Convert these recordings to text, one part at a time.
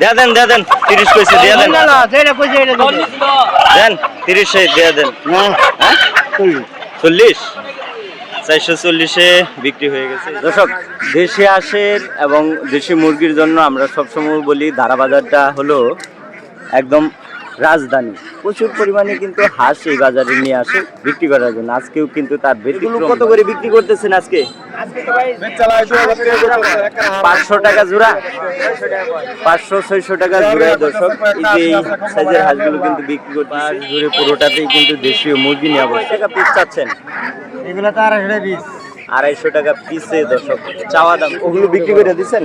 দেয়া দেন দেয়া দেন তিরিশ পয়সা দিয়ে দেন। দেন তিরিশে দেয়া দেন। হ্যাঁ? চল্লিশ? চারশো চল্লিশে বিক্রি হয়ে গেছে। দর্শক দেশি হাঁসের এবং দেশি মুরগির জন্য আমরা সবসময় বলি ধারাবাজারটা হলো একদম রাজধানী। প্রচুর পরিমাণে কিন্তু হাঁস এই বাজারে নিয়ে আসে বিক্রি করার জন্য। আজকেও কিন্তু তার ব্যতিক্রম। কত করে বিক্রি করতেছেন আজকে? পাঁচশো টাকা জোড়া। পাঁচশো ছয়শো টাকা জোড়া দর্শক। এই সাইজের হাঁসগুলো কিন্তু বিক্রি করতে জুড়ে পুরোটাতেই কিন্তু দেশীয় মুরগি নিয়ে টাকা পিস চাচ্ছেন? এগুলো তো আড়াইশো বিশ আড়াইশো টাকা পিসে দর্শক চাওয়া দাম। ওগুলো বিক্রি করে দিচ্ছেন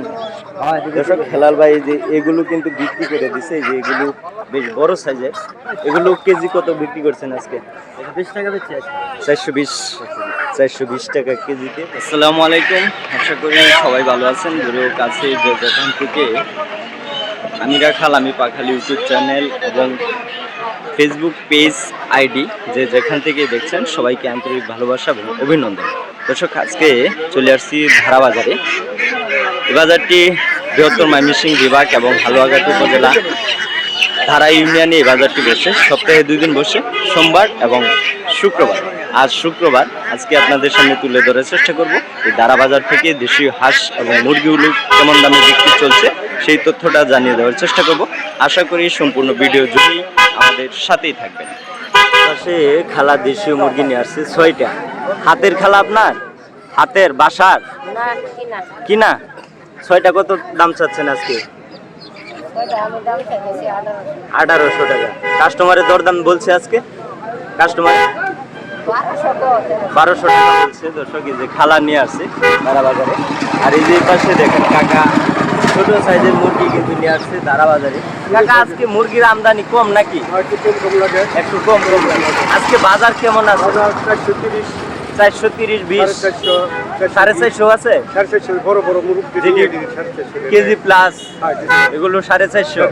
দর্শক হেলাল ভাই যে এগুলো কিন্তু বিক্রি করে দিছে যে এগুলো বেশ বড় সাইজের এগুলো কেজি কত বিক্রি করছেন আজকে? বিশ টাকা বেচে চারশো বিশ চারশো বিশ টাকা কেজিতে। আসসালামু আলাইকুম আশা করি সবাই ভালো আছেন। ও কাছে যেখান থেকে আমি রাখাল আমি পাখালি ইউটিউব চ্যানেল এবং ফেসবুক পেজ আইডি যে যেখান থেকে দেখছেন সবাইকে আন্তরিক ভালোবাসা এবং অভিনন্দন। দর্শক, আজকে চলে আসছি ধারা বাজারে এই বাজারটি বৃহত্তর ময়মনসিংহ বিভাগ এবং হালুয়াঘাট উপজেলা ধারা ইউনিয়নে এই বাজারটি বসে। সপ্তাহে দুই দিন বসে, সোমবার এবং শুক্রবার। আজ শুক্রবার, আজকে আপনাদের সামনে তুলে ধরার চেষ্টা করব। এই ধারা বাজার থেকে দেশীয় হাঁস এবং মুরগিগুলো কেমন দামে বিক্রি চলছে, সেই তথ্যটা জানিয়ে দেওয়ার চেষ্টা করব। আশা করি সম্পূর্ণ ভিডিও জুড়েই আমাদের সাথেই থাকবেন। পাশে খালা দেশীয় মুরগি নিয়ে আসছে ছয়টা। হাতের খালা আপনার? হাতের বাসার? না কিনা। ছয়টা কত দাম চাচ্ছেন আজকে? আঠারোশো। টাকা। কাস্টমারের দরদাম বলছে আজকে? কাস্টমার? বারোশো টাকা বলছে। দর্শক যে খালা নিয়ে আসছে বাজারে। আর এই যে পাশে দেখেন কাকা ছোট সাইজের মুরগি কিন্তু নিয়ে আসছে দারা বাজারে কাকা আজকে মুরগির আমদানি কম নাকি? একটু কম কম আজকে বাজার কেমন আছে? চারশো তিরিশ বিশ সাড়ে চারশো আছে? বড় বড় কেজি প্লাস এগুলো সাড়ে চারশো।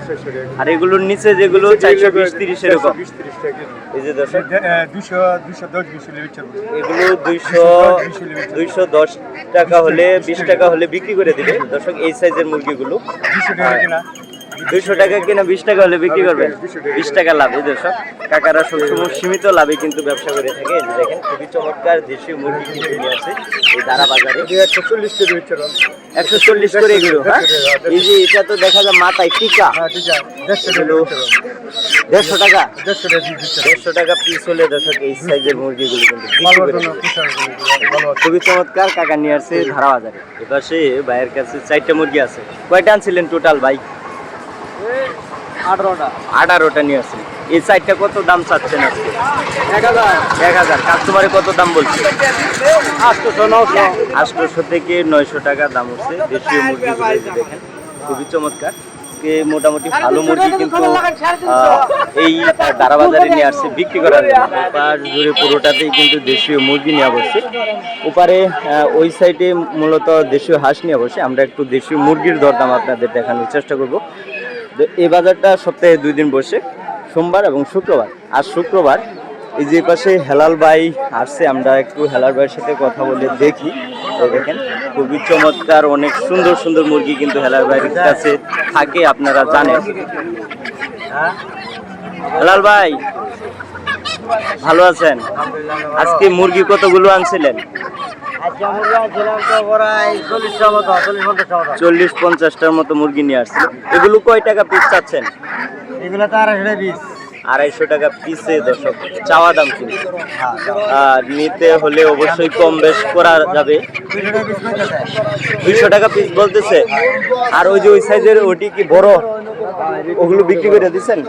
আর এগুলোর নিচে যেগুলো চারশো বিশ তিরিশ এরকম। এই যে দর্শক। দুশো দুশো দশ এগুলো দুইশো দুইশো দশ টাকা হলে বিশ টাকা হলে বিক্রি করে দিবে। দর্শক এই সাইজের মুরগিগুলো। দুইশো টাকা কিনা বিশ টাকা হলে বিক্রি করবেন। বিশ টাকা। লাভ এই দর্শক কাকারা সবসময় সীমিত লাভে কিন্তু ব্যবসা করে থাকে। এই দেখেন খুবই চমৎকার দেশীয় মুরগি কিন্তু নিয়ে আছে এই দারা বাজারে। একশো চল্লিশ হচ্ছে একশো চল্লিশ করে এগুলো হ্যাঁ? এই যে এটা তো দেখা যায় মাথায় টিকা। হ্যাঁ দেড়শো টাকা? দেড়শো টাকা পিস হলে দর্শক এই সাইজের মুরগিগুলো কিন্তু করে খুবই চমৎকার কাকা নিয়ে আসছে ধারা বাজারে। এবার এপাশে ভাইয়ের কাছে চারটে মুরগি আছে। কয়টা আনছিলেন টোটাল ভাই? আঠারোটা। আঠারোটা নিয়ে আসছেন। এই চারটা কত দাম চাচ্ছেন আজকে? এক হাজার। এক হাজার। কাস্টমারে কত দাম বলছে? আটশোশো নশো। আটশোশো থেকে নয়শো টাকা দাম হচ্ছে। দেশীয় মুরগি দেখেন খুবই চমৎকার। আজকে মোটামুটি ভালো মুরগি কিন্তু এই দারা বাজারে নিয়ে আসছে বিক্রি করার জন্য। ওপার জুড়ে পুরোটাতেই কিন্তু দেশীয় মুরগি নিয়ে বসছে। ওপারে ওই সাইডে মূলত দেশীয় হাঁস নিয়ে বসে। আমরা একটু দেশীয় মুরগির দরদাম আপনাদের দেখানোর চেষ্টা করব। এই বাজারটা সপ্তাহে দুই দিন বসে, সোমবার এবং শুক্রবার। আর শুক্রবার এই যে পাশে হেলাল ভাই আসছে, আমরা একটু হেলাল ভাইয়ের সাথে কথা বলে দেখি। দেখেন, খুবই চমৎকার, অনেক সুন্দর সুন্দর মুরগি কিন্তু হেলাল ভাইয়ের কাছে থাকে, আপনারা জানেন। হেলাল ভাই, ভালো আছেন? আজকে মুরগি কতগুলো আনছিলেন? চল্লিশ পঞ্চাশটার মতো মুরগি নিয়ে আসছে। এগুলো কয় টাকা পিস চাচ্ছেন? এগুলো তো আড়াইশো বিশ আড়াইশো টাকা পিসে দর্শক চাওয়া দাম কিন্তু আর নিতে হলে অবশ্যই কম বেশ করা যাবে। দুইশো টাকা পিস বলতেছে। আর ওই যে ওই সাইজের ওটি কি বড়? ওগুলো বিক্রি করে দিচ্ছেন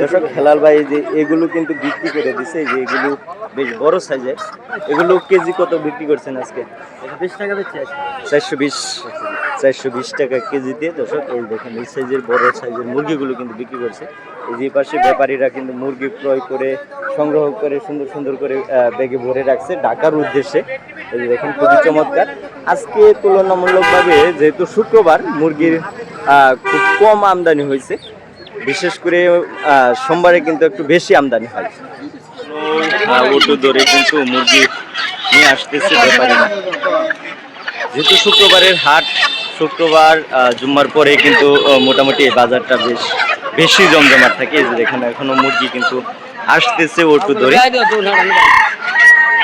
দর্শক খেলাল ভাই যে এগুলো কিন্তু বিক্রি করে দিছে যে এগুলো বেশ বড় সাইজের। এগুলো কেজি কত বিক্রি করছেন আজকে? চারশো বিশ চারশো বিশ টাকা কেজিতে। দর্শক, এই দেখেন, এই সাইজের বড় সাইজের মুরগিগুলো কিন্তু বিক্রি করছে। যে পাশে ব্যাপারীরা কিন্তু মুরগি ক্রয় করে সংগ্রহ করে সুন্দর সুন্দর করে ব্যাগে ভরে রাখছে ঢাকার উদ্দেশ্যে। এই দেখেন খুবই চমৎকার। আজকে তুলনামূলকভাবে যেহেতু শুক্রবার মুরগির খুব কম আমদানি হয়েছে। বিশেষ করে আহ, সোমবারে কিন্তু একটু বেশি আমদানি হয়। ধরে কিন্তু মুরগি নিয়ে আসতেছে ব্যাপারীরা। যেহেতু শুক্রবারের হাট শুক্রবার জুম্মার পরে কিন্তু মোটামুটি বাজারটা বেশ বেশি জমজমাট থাকে। এই যে দেখেন এখনও মুরগি কিন্তু আসতেছে ওটু ধরে।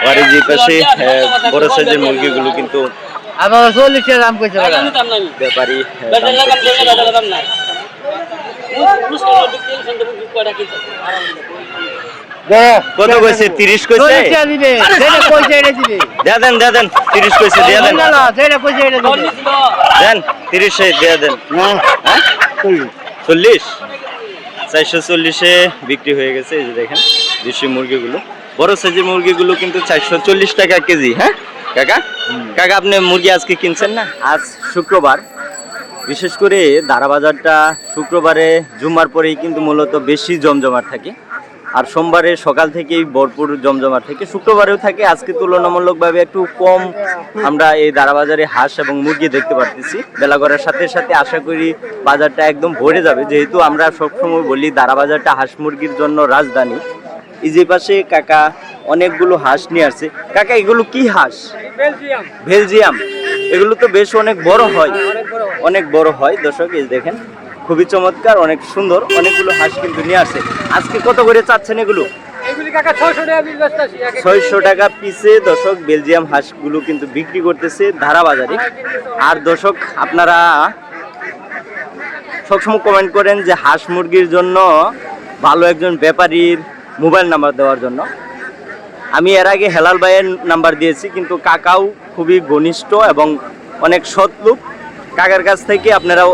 আর এই যে পাশে বড় সাইজের মুরগিগুলো কিন্তু আমার চল্লিশ টাকা দাম কইছে বড় ব্যাপারী আহ, দাম করতেছে। কত কইছে? তিরিশ কইছে? দেয়া দেন দেয়া দেন তিরিশ কইছে দেয়া দেন। না না যেটা কইছে এটা দিবে। দেন তিরিশে দেয়া দেন। হ্যাঁ? চল্লিশ? চারশো চল্লিশে বিক্রি হয়ে গেছে এই যে দেখেন দেশি মুরগিগুলো। বড় সাইজের মুরগিগুলো কিন্তু চারশো চল্লিশ টাকা কেজি হ্যাঁ? কাকা? কাকা আপনি মুরগি আজকে কিনছেন না? আজ শুক্রবার। বিশেষ করে দারা বাজারটা শুক্রবারে জুম্মার পরেই কিন্তু মূলত বেশি জমজমার থাকে। আর সোমবারে সকাল থেকেই ভরপুর জমজমাট থাকে শুক্রবারেও থাকে। আজকে তুলনামূলকভাবে একটু কম আমরা এই দারাবাজারে হাঁস এবং মুরগি দেখতে পারতেছি। বেলা করার সাথে সাথে আশা করি বাজারটা একদম ভরে যাবে। যেহেতু আমরা সবসময় বলি দারাবাজারটা হাঁস মুরগির জন্য রাজধানী। এই যে পাশে কাকা অনেকগুলো হাঁস নিয়ে আসছে। কাকা এগুলো কি হাঁস? বেলজিয়াম। এগুলো তো বেশ অনেক বড় হয়। অনেক বড় হয়। দর্শক এই দেখেন খুবই চমৎকার অনেক সুন্দর অনেকগুলো হাঁস কিন্তু নিয়ে আসে। আজকে কত করে চাচ্ছেন এগুলো? ছয়শো টাকা পিসে দর্শক বেলজিয়াম হাঁসগুলো কিন্তু বিক্রি করতেছে ধারা বাজারে আর দর্শক আপনারা সবসময় কমেন্ট করেন যে হাঁস মুরগির জন্য ভালো একজন ব্যাপারীর মোবাইল নাম্বার দেওয়ার জন্য। আমি এর আগে হেলাল ভাইয়ের নাম্বার দিয়েছি কিন্তু কাকাও খুবই ঘনিষ্ঠ এবং অনেক সৎ লোক। কাকার কাছ থেকে আপনারাও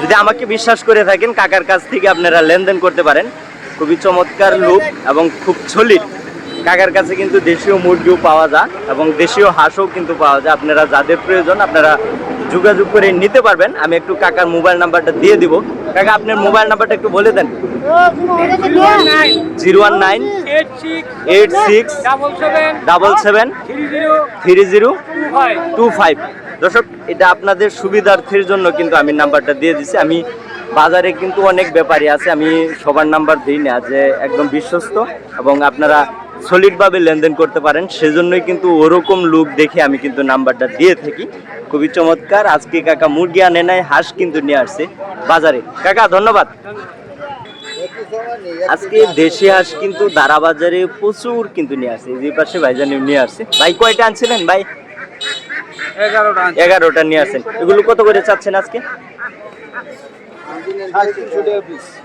যদি আমাকে বিশ্বাস করে থাকেন কাকার কাছ থেকে আপনারা লেনদেন করতে পারেন। খুবই চমৎকার লুক এবং খুব সলিড কাকার কাছে কিন্তু দেশীয় মুরগিও পাওয়া যায় এবং দেশীয় হাঁসও কিন্তু পাওয়া যায়। আপনারা যাদের প্রয়োজন আপনারা যোগাযোগ করে নিতে পারবেন। আমি একটু কাকার মোবাইল নাম্বারটা দিয়ে দিব। কাকা আপনার মোবাইল নাম্বারটা একটু বলে দেন। Zero one nine eight six double seven three zero two five. দর্শক, এটা আপনাদের সুবিধার্থের জন্য কিন্তু আমি নাম্বারটা দিয়ে দিছি। আমি বাজারে কিন্তু অনেক ব্যাপারী আছে, আমি সবার নাম্বার দিই না, যে একদম বিশ্বস্ত এবং আপনারা সলিডভাবে লেনদেন করতে পারেন। সেজন্যই কিন্তু ওরকম লুক দেখে আমি কিন্তু নাম্বারটা দিয়ে থাকি। খুবই চমৎকার। আজকে কাকা মুরগি আনে নাই, হাঁস কিন্তু নিয়ে আসছে বাজারে। কাকা, ধন্যবাদ। আজকে দেশি হাঁস কিন্তু দারা বাজারে প্রচুর কিন্তু নিয়ে আসছে। যে পাশে ভাইজান নিয়ে আসছে। ভাই, কয়টা আনছিলেন? ভাই এগারোটা নিয়ে আসেন। এগুলো কত করে চাচ্ছেন আজকে?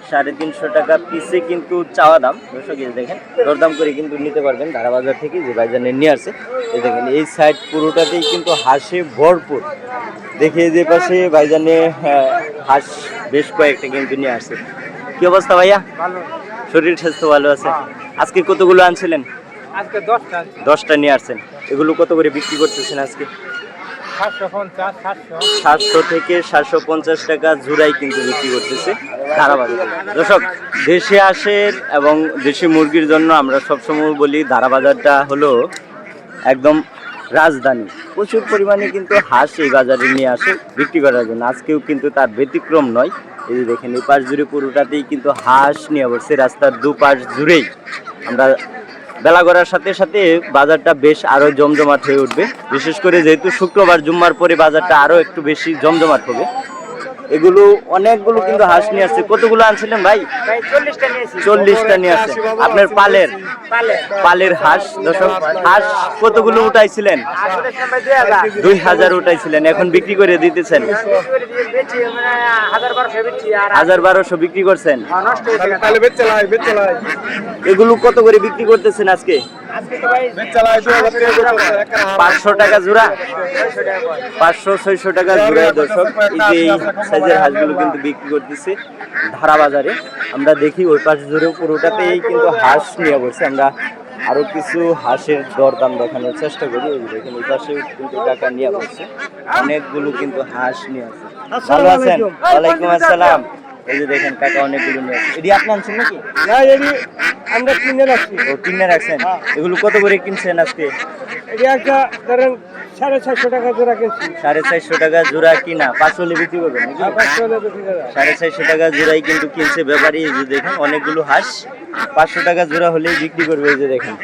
সাড়ে তিনশো টাকা পিসে কিন্তু চাওয়া দাম। দর্শক এই দেখেন দরদাম করে কিন্তু নিতে পারবেন ধারা বাজার থেকে যে ভাইজানের নিয়ে আসে। এই দেখেন এই সাইড পুরোটাতেই কিন্তু হাঁসে ভরপুর। দেখে যে পাশে বাইজানে আহ, হাঁস বেশ কয়েকটা কিন্তু নিয়ে আসছে কি অবস্থা ভাইয়া? শরীর স্বাস্থ্য ভালো আছে? আজকে কতগুলো আনছিলেন? আজকে দশটা দশটা নিয়ে আসছেন। এগুলো কত করে বিক্রি করতেছেন আজকে? সাতশো থেকে সাতশো পঞ্চাশ টাকা জুড়াই কিন্তু বিক্রি করতেছে। ধারাবাজারে দর্শক, দেশে আসের এবং দেশি মুরগির জন্য আমরা সবসময় বলি ধারাবাজারটা হলো একদম রাজধানী। প্রচুর পরিমাণে কিন্তু হাঁস এই বাজারে নিয়ে আসে বিক্রি করার জন্য। আজকেও কিন্তু তার ব্যতিক্রম নয়। এই দেখেন এই পাশ জুড়ে পুরোটাতেই কিন্তু হাঁস নিয়ে বসছে রাস্তার দুপাশ জুড়েই আমরা বেলা করার সাথে সাথে বাজারটা বেশ আরও জমজমাট হয়ে উঠবে। বিশেষ করে যেহেতু শুক্রবার, জুম্মার পরে বাজারটা আরও একটু বেশি জমজমাট হবে। এগুলো অনেকগুলো কিন্তু হাঁস নিয়ে আসছে। কতগুলো আনছিলেন ভাই? চল্লিশটা নিয়ে আসছে। আপনার পালের? পালের। হাঁস দর্শক হাঁস কতগুলো উঠাইছিলেন? দুই হাজার। উঠাইছিলেন। এখন বিক্রি করে দিতেছেন। মানে হাজার বারোশো বিক্রি করছেন। চালাই এগুলো কত করে বিক্রি করতেছেন আজকে। পাঁচশো টাকা জোড়া? পাঁচশো ছয়শো টাকা জোড়া দর্শক। এই সাইজের হাঁসগুলো কিন্তু বিক্রি করতেছি ধারা বাজারে আমরা দেখি ওই পাশ ধরে পুরোটাতেই কিন্তু হাঁস নিয়ে বসে। আমরা আরও কিছু হাঁসের দরদাম দেখানোর চেষ্টা করি। ওই দেখেন ওই পাশে কিন্তু টাকা নিয়ে বসছে অনেকগুলো কিন্তু হাঁস নিয়ে আছে। ভালো আছেন? ওয়ালাইকুম আসসালাম। এই যে দেখেন কাকা অনেকগুলো নিয়ে আছে এটি আপনি আনছেন নাকি? না এডি আমরা কিনে রাখছি। ও কিনে রাখছেন? এগুলো কত করে কিনছেন আজকে? এটি একটা ধরেন সাড়ে ছয়শো টাকা জোড়া কিনছি। সাড়ে চারশো টাকা জোড়া কিনা? পাঁচশো বিক্রি করবেন নাকি? পাঁচশো হলে বেশি টাকা সাড়ে চারশো টাকা জোড়াই কিন্তু কিনছে ব্যাপারী এই যে দেখেন অনেকগুলো হাঁস। পাঁচশো টাকা জোড়া হলেই বিক্রি করবে এই যে দেখেন।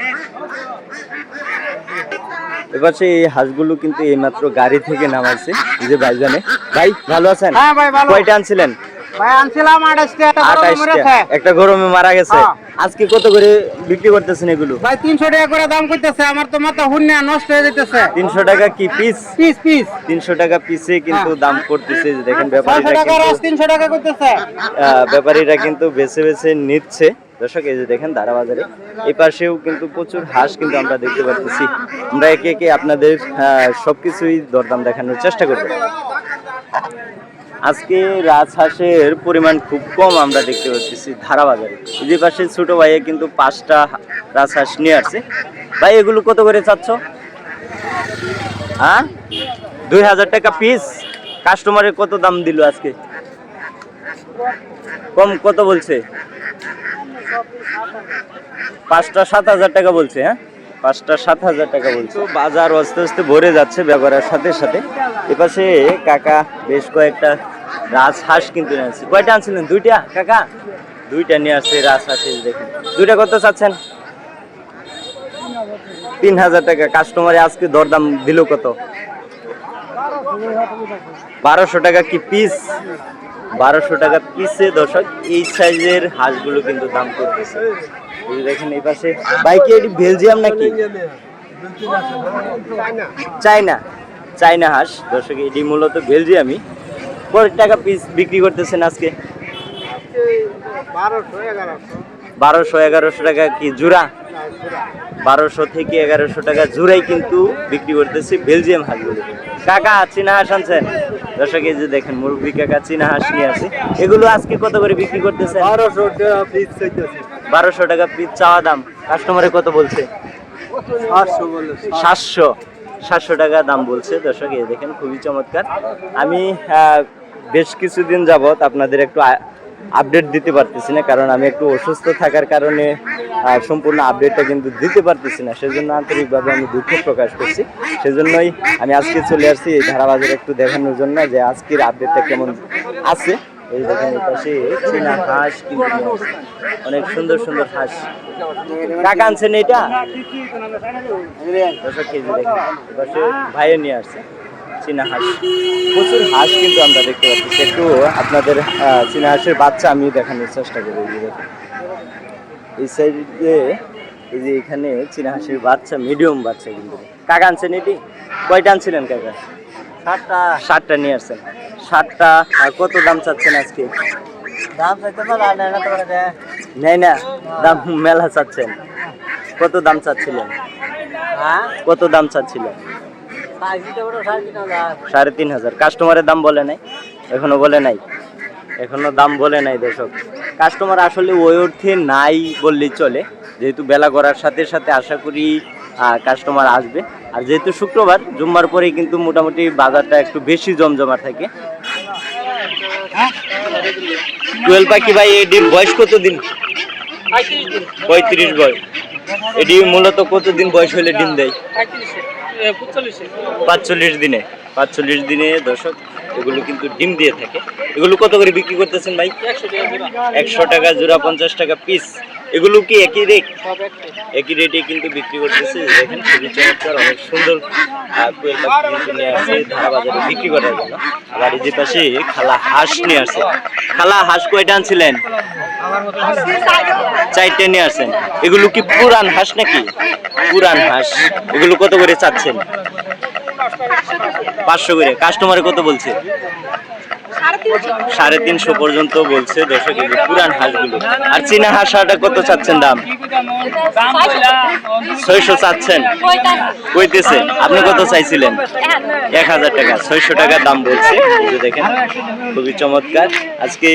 এবার সেই হাঁসগুলো কিন্তু এইমাত্র গাড়ি থেকে নামাইছে যে ভাইজানে। ভাই ভালো আছেন? হ্যাঁ কয়টা আনছিলেন? ভাই আনছিলাম আঠাশটা একটা গরম মারা গেছে। হ্যাঁ। আজকে কত করে বিক্রি করতেছেন এগুলো? ভাই তিনশো টাকা করে দাম করতেছে আমার তো মাথা নষ্ট হয়ে যেতেছে তিনশো টাকা কি পিস পিস পিস তিনশো টাকা পিসে কিন্তু দাম করতেছে দেখেন ব্যাপারীরা কিন্তু তিনশো টাকা করতেছে। ব্যাপারীরা কিন্তু বেছে বেছে নিচ্ছে। দর্শক এই যে দেখেন দারা বাজারে এই পাশেও কিন্তু প্রচুর হাঁস কিন্তু আমরা দেখতে পাচ্ছি আমরা একে একে আপনাদের সবকিছুই দরদাম দেখানোর চেষ্টা করব। আজকে রাজহাঁসের পরিমাণ খুব কম আমরা দেখতে পাচ্ছি ধারা বাজারে এই যে পাশে ছোট ভাইয়ে কিন্তু পাঁচটা রাজহাঁস নিয়ে আসছে। ভাই, এগুলো কত করে চাচ্ছ? হ্যাঁ? দুই হাজার টাকা পিস কাস্টমারের কত দাম দিল আজকে? কম কত বলছে? পাঁচটা সাত হাজার টাকা বলছে হ্যাঁ? পাঁচটা সাত হাজার টাকা বলছে। বাজার আস্তে আস্তে ভরে যাচ্ছে ব্যবহারের সাথে সাথে। এপাশে কাকা বেশ কয়েকটা রাজহাঁস কিন্তু আসছে। কয়টা আনছিলেন? দুইটা? কাকা? দুইটা নিয়ে আসছে রাজহাঁস দেখুন। দুইটা কত চাচ্ছেন? তিন হাজার টাকা। কাস্টমারে আজকে দরদাম দিল কত? বারোশো টাকা কি পিস বারোশো টাকা পিসে দর্শক এই সাইজের হাঁসগুলো কিন্তু দাম করতেছে। দেখেন এই পাশে। বাইকে এটি বেলজিয়াম নাকি? চাইনা চাইনা হাঁস। দর্শক এটি মূলত বেলজিয়ামই কত টাকা পিস বিক্রি করতেছেন আজকে? বারোশো এগারোশো। টাকা কি জোড়া বারোশো থেকে এগারোশো টাকা জোড়াই কিন্তু বিক্রি করতেছি বেলজিয়াম হাঁসগুলো কাকা চীনা হাঁস আনছেন? দর্শক এই যে দেখেন মুরব্বী কাকা চীনা হাঁস নিয়ে আছে এগুলো আজকে কত করে বিক্রি করতেছে বারোশো টাকা পিস চাওয়া দাম। কাস্টমারে কত বলছে? সাতশো সাতশো। টাকা দাম বলছে। দর্শক এই দেখেন খুবই চমৎকার। আমি বেশ কিছুদিন যাবৎ আপনাদের একটু আপডেট দিতে পারতেছি না কারণ আমি একটু অসুস্থ থাকার কারণে সম্পূর্ণ আপডেটটা কিন্তু দিতে পারতেছি না। সেজন্য আন্তরিকভাবে আমি দুঃখ প্রকাশ করছি। সেজন্যই আমি আজকে চলে আসছি এই ধারাবাজারে একটু দেখানোর জন্য যে আজকের আপডেটটা কেমন আছে। এই দেখেন এই পাশে চীনা হাঁস কিন্তু অনেক সুন্দর সুন্দর হাঁস। কাকা আনছেন এটা? দর্শক কেজি দেখেন ভাইয়ে নিয়ে আসছে। চীনা হাঁস। প্রচুর হাঁস কিন্তু আমরা দেখতে পাচ্ছি। একটু আপনাদের চীনা হাঁসের বাচ্চা আমি দেখানোর চেষ্টা করি এই যে দেখেন। এই সাইডে এই যে এখানে চীনা হাঁসের বাচ্চা মিডিয়াম বাচ্চা কিন্তু। কাকা আনছেন এটি? কয়টা আনছিলেন কাকা? সাতটা। ষাটটা নিয়ে আসছেন। আর কত দাম চাচ্ছেন আজকে? দাম চাইতে না নেই না? দাম মেলা চাচ্ছেন। কত দাম চাচ্ছিলেন? হ্যাঁ? কত দাম চাচ্ছিলেন? সাড়ে তিন হাজার। কাস্টমারের দাম বলে নাই, এখনও বলে নাই। এখনও দাম বলে নাই দর্শক। কাস্টমার আসলে ওই অর্থে নাই বললেই চলে। যেহেতু বেলা করার সাথে সাথে আশা করি কাস্টমার আসবে। আর যেহেতু শুক্রবার, জুম্মার পরেই কিন্তু মোটামুটি বাজারটা একটু বেশি জমজমাট থাকে। টুয়েলভ পাখি ভাই এটির বয়স কত দিন পঁয়ত্রিশ বয়স। এটি মূলত কতদিন বয়স হলে ডিম দেয়? পাঁচচল্লিশ দিনে পাঁচচল্লিশ দিনে দর্শক এগুলো কিন্তু ডিম দিয়ে থাকে। এগুলো কত করে বিক্রি করতেছেন ভাই? একশো টাকা জোড়া। পঞ্চাশ টাকা পিস এগুলো কি একই রেট একই রেটে কিন্তু বিক্রি করতেছে। দেখেন খুবই চমৎকার অনেক সুন্দর কোয়েল পাখি নিয়ে আসে ধারা বাজারে বিক্রি করার জন্য। আবার এই যে পাশে খালা হাঁস নিয়ে আসে খালা হাঁস কয়টা আনছিলেন? চারটে নিয়ে আসেন। এগুলো কি পুরান হাঁস নাকি? পুরান হাঁস। এগুলো কত করে চাচ্ছেন? পাঁচশো করে। কাস্টমারে কত বলছে? সাড়ে তিনশো পর্যন্ত বলছে পুরান হাঁসগুলো। আর চীনা কত চাচ্ছেন দাম? ছয়শো চাচ্ছেন। কইতেছে, আপনি কত চাইছিলেন? এক হাজার টাকা, ছয়শো টাকা দাম বলছে। দেখেন, খুবই চমৎকার। আজকে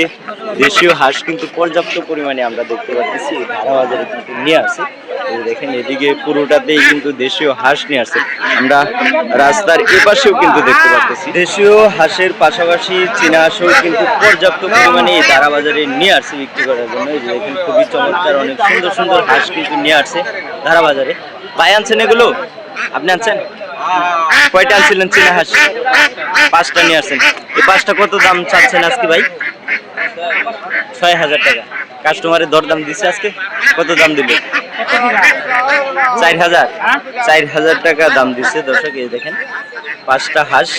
দেশীয় হাঁস কিন্তু পর্যাপ্ত পরিমাণে আমরা দেখতে পাচ্ছি, এই ধারা বাজারে কিন্তু নিয়ে আসে। দেখেন, এদিকে পুরোটাতেই কিন্তু দেশীয় হাঁস নিয়ে আসে আমরা রাস্তার এপাশেও কিন্তু দেখতে পাচ্ছি দেশীয় হাঁসের পাশাপাশি চীনা হাঁসও কিন্তু পর্যাপ্ত পরিমাণে এই বাজারে নিয়ে আসছে বিক্রি করার জন্য। এই দেখেন, খুবই চমৎকার, অনেক সুন্দর সুন্দর হাঁস কিন্তু নিয়ে আসছে ধারা বাজারে ভাই, আনছেন এগুলো? আপনি আনছেন? কয়টা আনছিলেন চীনা হাঁস? পাঁচটা নিয়ে আসছেন। এই পাঁচটা কত দাম চাচ্ছেন আজকে ভাই? ছয় হাজার টাকা। কাস্টমারের দরদাম দিচ্ছে আজকে? কত দাম দিল? চার হাজার। চার হাজার টাকা দাম দিচ্ছে দর্শক, এই দেখেন। পাঁচটা হাঁস।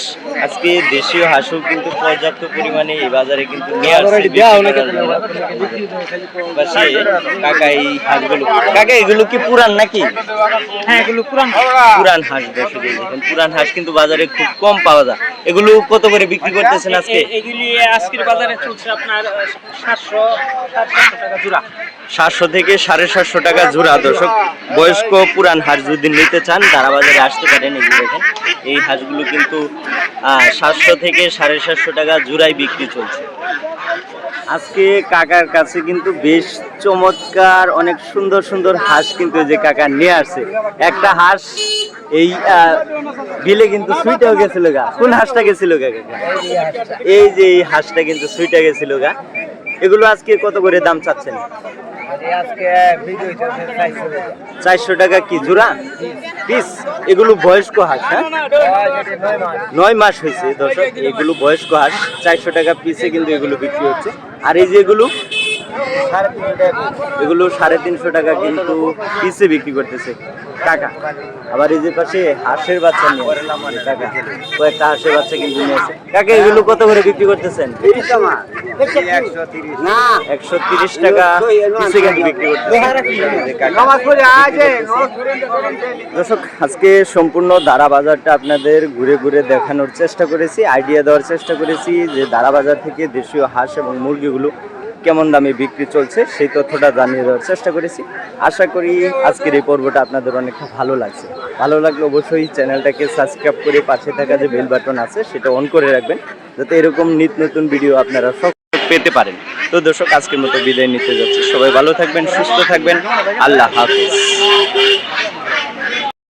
আজকে দেশীয় হাঁসও কিন্তু পর্যাপ্ত পরিমাণে এই বাজারে কিন্তু নিয়ে আসছে। পাশে কাকা এই হাঁসগুলো কাকা এগুলো কি পুরান নাকি? হ্যাঁ এগুলো পুরান পুরান হাঁস দর্শক পুরান হাঁস কিন্তু বাজারে খুব কম পাওয়া যায়। এগুলো কত করে বিক্রি করতেছেন আজকে? এগুলি আজকের বাজারে চলছে আপনার সাতশো সাতশো টাকা জোড়া। সাতশো থেকে সাড়ে সাতশো টাকা জোড়া। দর্শক, বয়স্ক পুরান হাঁস যদি নিতে চান তারা বাজারে আসতে পারেন এই দেখেন। এই হাঁসগুলো কিন্তু সাতশো থেকে সাড়ে সাতশো টাকা জোড়ায় বিক্রি চলছে। আজকে কাকার কাছে কিন্তু বেশ চমৎকার, অনেক সুন্দর সুন্দর হাঁস কিন্তু যে কাকা নিয়ে আসছে। একটা হাঁস এই বিলে কিন্তু সুইটাও গেছিল গা। কোন হাঁসটা গেছিল গা কাকা? এই যে এই হাঁসটা কিন্তু সুইটা গেছিল গা। এগুলো আজকে কত করে দাম চাচ্ছেন? চারশো টাকা কি, জোড়া? পিস? এগুলো বয়স্ক হাঁস হ্যাঁ? নয় মাস হয়েছে, দর্শক, এগুলো বয়স্ক হাঁস। চারশো টাকা পিসে কিন্তু এগুলো বিক্রি হচ্ছে। আর এই যেগুলো এগুলো সাড়ে তিনশো টাকা কিন্তু পিসে বিক্রি করতেছে। টাকা আবার এই যে পাশে হাঁসের বাচ্চা নিয়ে কাকা কয়েকটা হাঁসের বাচ্চা কিন্তু নিয়ে আসছে। কাকা এগুলো কত করে বিক্রি করতেছেন? একশো তিরিশ টাকা পিসে কিন্তু বিক্রি করতেছে। দর্শক আজকে সম্পূর্ণ দারা বাজারটা আপনাদের ঘুরে ঘুরে দেখানোর চেষ্টা করেছি আইডিয়া দেওয়ার চেষ্টা করেছি যে দারা বাজার থেকে দেশীয় হাঁস এবং মুরগিগুলো কেমন দামে বিক্রি চলছে সেই তথ্যটা জানিয়ে দেওয়ার চেষ্টা করেছি। আশা করি আজকের এই পর্বটা আপনাদের অনেকটা ভালো লাগছে। ভালো লাগলে অবশ্যই চ্যানেলটাকে সাবস্ক্রাইব করে পাশে থাকা যে বেল বাটন আছে, সেটা অন করে রাখবেন, যাতে এরকম নিত্য নতুন ভিডিও আপনারা সব পেতে পারেন। তো দর্শক, আজকের মতো বিদায় নিতে যাচ্ছি। সবাই ভালো থাকবেন, সুস্থ থাকবেন। আল্লাহ হাফিজ।